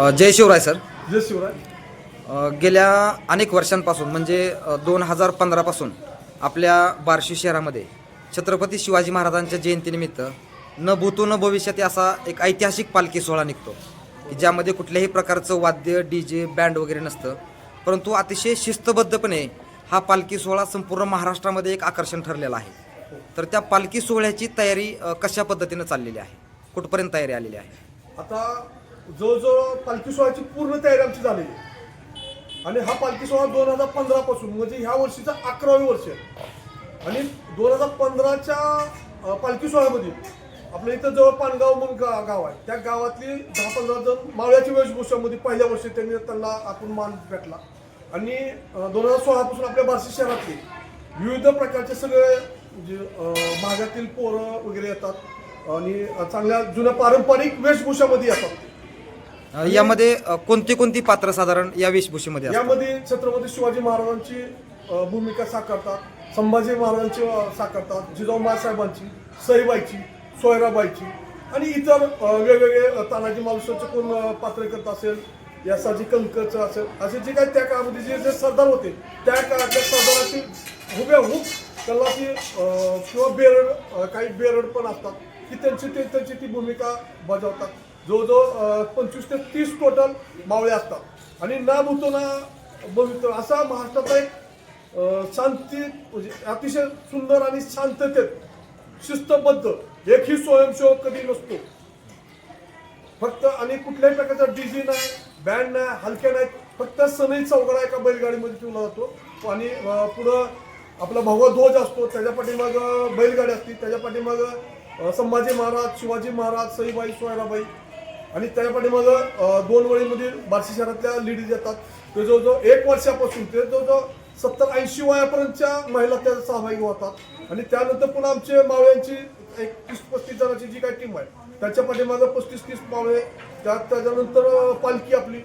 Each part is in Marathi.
अ, जय शिवराय सर. जय शिवराय. अ, गेल्या अनेक वर्षांपासून म्हणजे दोन हजार पंधरापासून आपल्या बार्शी शहरामध्ये छत्रपती शिवाजी महाराजांच्या जयंतीनिमित्त न भूतो न भविष्यात असा एक ऐतिहासिक पालखी सोहळा निघतो की ज्यामध्ये कुठल्याही प्रकारचं वाद्य डी जे बँड वगैरे नसतं. परंतु अतिशय शिस्तबद्धपणे हा पालखी सोहळा संपूर्ण महाराष्ट्रामध्ये एक आकर्षण ठरलेला आहे. तर त्या पालखी सोहळ्याची तयारी अ, कशा पद्धतीनं चाललेली आहे? कुठपर्यंत तयारी आलेली आहे? आता जवळजवळ पालखी सोहळ्याची पूर्ण तयारी आमची झालेली आहे. आणि हा पालखी सोहळा दोन हजार पंधरा पासून म्हणजे ह्या वर्षीचा अकरावे वर्ष आहे. आणि दोन हजार पंधराच्या पालखी सोहळ्यामध्ये आपल्या इथं जवळ पानगाव म्हणून गा गाव आहे. त्या गावातली दहा पंधरा जण मावळ्याच्या वेशभूषामध्ये पहिल्या वर्षी त्यांनी त्यांना आपण मान भेटला. आणि दोन हजार सोळापासून आपल्या बार्शी शहरातले विविध प्रकारचे सगळे म्हणजे भागातील पोरं वगैरे येतात. आणि चांगल्या जुन्या पारंपरिक वेशभूषामध्ये येतात. अ, यामध्ये अ, कोणती कोणती पात्र साधारण या वेशभूषेमध्ये असतात? यामध्ये छत्रपती शिवाजी महाराजांची अ, भूमिका साकारतात संभाजी महाराजांची अ, साकारतात जिजाऊ साहेबांची सईबाईची सोयराबाईची आणि इतर अ, वेगवेगळे अ, तानाजी मालुसरचे कोण अ, पात्रकर्त असेल यासाजी कंकचं असेल असे जे काही त्या काळामध्ये जे जे सरदार होते त्या काळातल्या सरदाराची हुबेहूब त्याला ती अ, किंवा बेरड अ, काही बेरड पण असतात की त्यांची ते त्यांची ती भूमिका बजावतात जवळजवळ पंचवीस ते तीस टोटल मावळे असतात. आणि ना भूतो ना भवित्र असा महाराष्ट्राचा एक शांती म्हणजे अतिशय सुंदर आणि शांततेत शिस्तबद्ध एकही स्वयंसेवक कधी नसतो. फक्त आणि कुठल्याही प्रकारचा डीजी नाही बँड नाही हलके नाहीत फक्त सनई चौघडा एका बैलगाडीमध्ये ठेवला जातो. आणि पुढं आपला भगवा ध्वज असतो त्याच्या पाठीमाग बैलगाडी असते त्याच्या पाठीमाग संभाजी महाराज शिवाजी महाराज सईबाई सोयराबाई आणि त्याच्या पाठीमाग दोन वळीमध्ये बार्शी शहरातल्या लेडीज येतात. ते जवळजवळ एक वर्षापासून ते जवळजवळ सत्तर ऐंशी वयापर्यंतच्या महिला त्या सहभागी होतात. आणि त्यानंतर पुन्हा आमचे मावळ्यांची एक तीस पस्तीस जणांची जी काही टीम आहे त्याच्या माझं पस्तीस तीस मावळे त्यात त्याच्यानंतर पालखी आपली.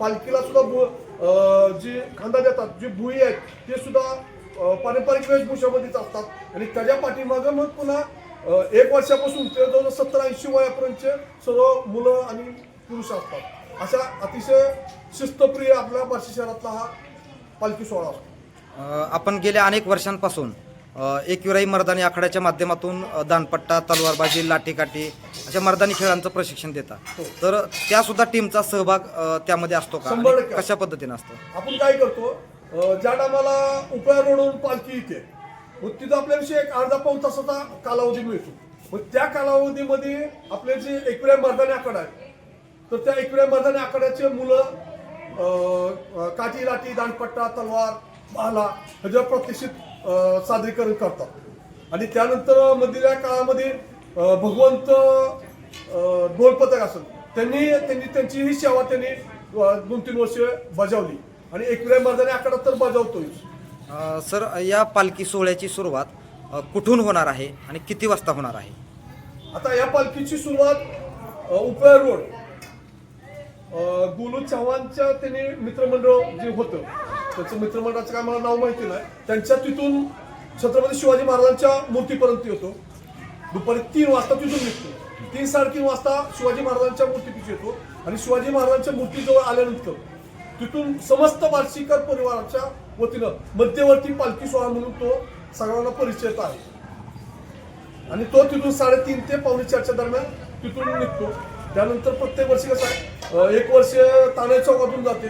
पालखीला सुद्धा भु जी खांदा देतात जी भुई आहेत ते सुद्धा पारंपरिक वेशभूषामध्येच असतात. आणि त्याच्या पाठीमागं मग पुन्हा एक वर्षापासून ते जवळ सत्तर ऐंशी वयापर्यंतचे सर्व मुलं आणि पुरुष असतात. अशा अतिशय शिस्तप्रिय आपल्या बार्शी शहरातला हा पालखी सोहळा असतो. आपण गेल्या अनेक वर्षांपासून एकविराई मर्दानी आखाड्याच्या माध्यमातून दानपट्टा तलवारबाजी लाठीकाठी अशा मर्दानी खेळांचं प्रशिक्षण देतात. तर त्या सुद्धा टीमचा सहभाग त्यामध्ये असतो का. कशा पद्धतीने असतो? आपण काय करतो ज्या टायमाला उपया रोडवरून पालखी येते मग तिथं आपल्याविषयी एक अर्धा पाऊन तासाचा कालावधी मिळतो. मग त्या कालावधीमध्ये आपले जे एकविरा मर्दानी आकडा आहे तर त्या एकविरा मर्दानी आखाड्याचे मुलं काठी लाठी दांडपट्टा तलवार भाला ह्याच्यावर प्रतिष्ठित सादरीकरण करतात. आणि त्यानंतर मधल्या काळामध्ये भगवंत अं, ढोलपथक असेल त्यांनी त्यांनी त्यांची ही सेवा त्यांनी दोन तीन वर्ष बजावली. आणि एकविरा मर्दानी आकडा तर बजावतोय सर या पालखी सोहळ्याची सुरुवात कुठून होणार आहे आणि किती वाजता होणार आहे? आता या पालखीची सुरुवात उपया रोड. गोलू चव्हाणच्या त्यांनी मित्रमंडळ जे होतं त्याचं मित्रमंडळाचं काय मला नाव माहिती नाही. त्यांच्या तिथून छत्रपती शिवाजी महाराजांच्या मूर्तीपर्यंत येतो. दुपारी तीन वाजता तिथून निघतो. तीन साडेतीन वाजता शिवाजी महाराजांच्या मूर्तीपाशी येतो आणि शिवाजी महाराजांच्या मूर्तीजवळ आल्यानंतर तिथून समस्त बार्शीकर परिवाराच्या वतीनं मध्यवर्ती पालखी सोहळा म्हणून तो सगळ्यांना परिचय आहे. आणि तो तिथून साडेतीन ते पावणे चारच्या दरम्यान तिथून निघतो. त्यानंतर प्रत्येक वर्षी कसं आहे एक वर्ष ताणे चौकातून जाते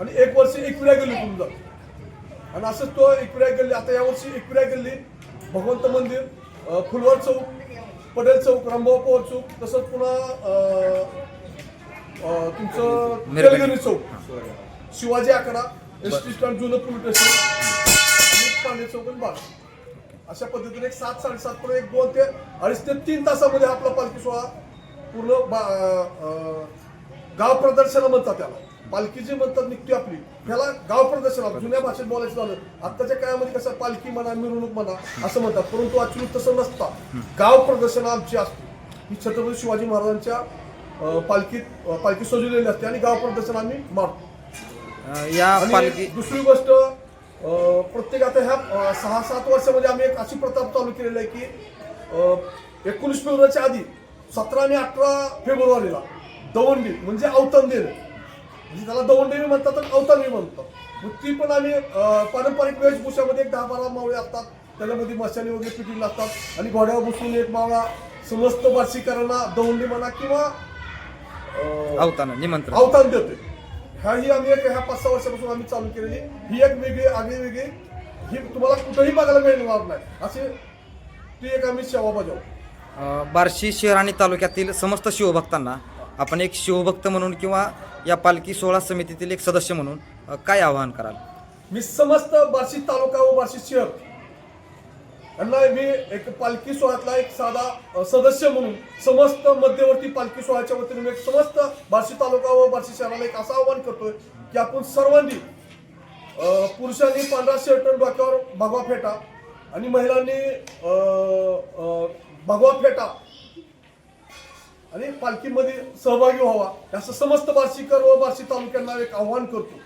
आणि एक वर्ष एकविरा गल्लीतून जाते. आणि असंच तो एकविरा गल्ली आता यावर्षी एकविरा गल्ली भगवंत मंदिर फुलवार चौक पटेल चौक रामभाऊ पवार चौक तसंच पुन्हा तुमचं. तेलगणी चौक शिवाजी आकडा एस टी स्टँड जुनं पोलीस स्टेशन आणि पांडे चौक आणि बाग अशा पद्धतीने एक सात साडेसात पर्यंत एक दोन ते अडीच ते तीन तासामध्ये आपला पालखी सोहळा पूर्ण गाव प्रदर्शन म्हणतात त्याला. पालखी जी म्हणतात निघते आपली त्याला गाव प्रदर्शन जुन्या भाषेत बोलायचं झालं आत्ताच्या काळामध्ये कसं पालखी म्हणा मिरवणूक म्हणा असं म्हणतात. परंतु ऍक्च्युली तसं नसतं. गाव प्रदर्शन आमची असते. ही छत्रपती शिवाजी महाराजांच्या पालखीत पालखी सजवलेली असते आणि गाव प्रदर्शन आम्ही मारतो. या पालखी दुसरी गोष्ट अं, प्रत्येक आता ह्या सहा सात वर्षामध्ये आम्ही एक अशी प्रथा चालू केलेली आहे की एकोणीस फेब्रुवारीच्या आधी सतरा आणि अठरा फेब्रुवारीला दवंडी म्हणजे अवतण देणं म्हणजे त्याला दवंडी म्हणतात आणि अवतानी म्हणतात. मग ती पण आम्ही पारंपरिक वेशभूषामध्ये एक दहा बारा मावळे असतात. त्याच्यामध्ये मशाली वगैरे पिटी लागतात. आणि घोड्यावर बसून एक मावळा समस्त बार्शीकरांना दवंडी म्हणा किंवा अवतानं निमंत्रण. अवतान देतोय. ह्या ही आम्ही एक ह्या पाच सहा वर्षापासून आम्ही चालू केलेली. ही एक वेगळी आगळी वेगळी. ही तुम्हाला कुठेही बघायला मिळणार नाही. असे ती एक आम्ही सेवा बजावतो अ, बार्शी शहर आणि तालुक्यातील समस्त शिवभक्तांना आपण एक शिवभक्त म्हणून किंवा या पालखी सोहळा समितीतील एक सदस्य म्हणून काय आवाहन कराल? मी समस्त बार्शी तालुका व बार्शी शहर यांना मी एक पालखी सोहळ्यातला एक साधा सदस्य म्हणून समस्त मध्यवर्ती पालखी सोहळ्याच्या वतीने मी एक समस्त बार्शी तालुका व बार्शी शहराला एक असं आवाहन करतोय की आपण सर्वांनी पुरुषांनी पांढरा शर्ट डोक्यावर भगवा फेटा आणि महिलांनी भगवा फेटा आणि पालखीमध्ये सहभागी व्हावा. असं समस्त बार्शीकर व बार्शी तालुक्यांना एक आव्हान करतो.